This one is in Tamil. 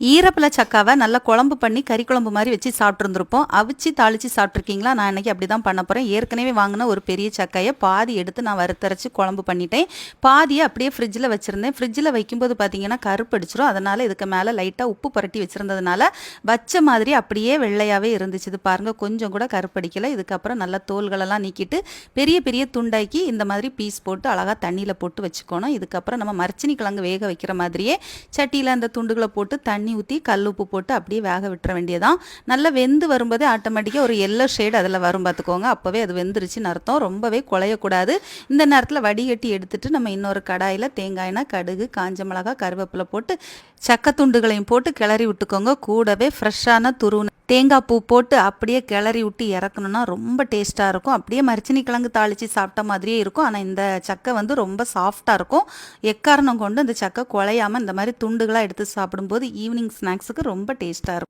ஈரப்பில சக்காவை நல்லா குழம்பு பண்ணி கறி குழம்பு மாதிரி வச்சு சாப்பிட்ருந்துருப்போம் அவிச்சு தாளித்து சாப்பிட்ருக்கீங்களா நான் இன்றைக்கி அப்படி தான் பண்ண போகிறேன் ஏற்கனவே வாங்கின ஒரு பெரிய சக்கையை பாதி எடுத்து நான் வறுத்தரைச்சி குழம்பு பண்ணிட்டேன். பாதியை அப்படியே ஃப்ரிட்ஜில் வச்சுருந்தேன். ஃப்ரிட்ஜில் வைக்கும்போது பார்த்தீங்கன்னா கருப்படிச்சிரும் அதனால் இதுக்கு மேலே லைட்டாக உப்பு புரட்டி வச்சுருந்ததுனால வச்ச மாதிரி அப்படியே வெள்ளையாகவே இருந்துச்சு. இது பாருங்கள் கொஞ்சம் கூட கருப்படிக்கலை இதுக்கப்புறம் நல்லா தோல்களெல்லாம் நீக்கிட்டு பெரிய பெரிய துண்டாக்கி இந்த மாதிரி பீஸ் போட்டு அழகாக தண்ணியில் போட்டு வச்சுக்கணும். இதுக்கப்புறம் நம்ம மரச்சினி கிழங்கு வேக வைக்கிற மாதிரியே சட்டியில் அந்த துண்டுகளை போட்டு தண்ணி தண்ணி ஊற்றி கல் உப்பு போட்டு அப்படியே வேக விட்டுற வேண்டியதான் நல்லா வெந்து வரும்போதே ஆட்டோமேட்டிக்காக ஒரு எல்லோ ஷேடு அதில் வரும் பார்த்துக்கோங்க. அப்போவே அது வெந்துருச்சுன்னு அர்த்தம். ரொம்பவே குழையக்கூடாது. இந்த நேரத்தில் வடிகட்டி எடுத்துட்டு நம்ம இன்னொரு கடாயில் தேங்காய்னா கடுகு காஞ்ச மிளகா கருவேப்பிலை போட்டு சக்கத்துண்டுகளையும் போட்டு கிளறி விட்டுக்கோங்க. கூடவே ஃப்ரெஷ்ஷான துருவு தேங்காய் பூ போட்டு அப்படியே கிளறி விட்டு இறக்கணுன்னா ரொம்ப டேஸ்ட்டாக இருக்கும். அப்படியே மரிச்சினி கிழங்கு தாளித்து சாப்பிட்ட மாதிரியே இருக்கும். ஆனால் இந்த சக்கை வந்து ரொம்ப சாஃப்டாக இருக்கும். எக்காரணம் கொண்டு இந்த சக்கை குழையாமல் இந்த மாதிரி துண்டுகளாக எடுத்து சாப்பிடும்போது ஈவினிங் ஸ்நாக்ஸுக்கு ரொம்ப டேஸ்ட்டாக இருக்கும்.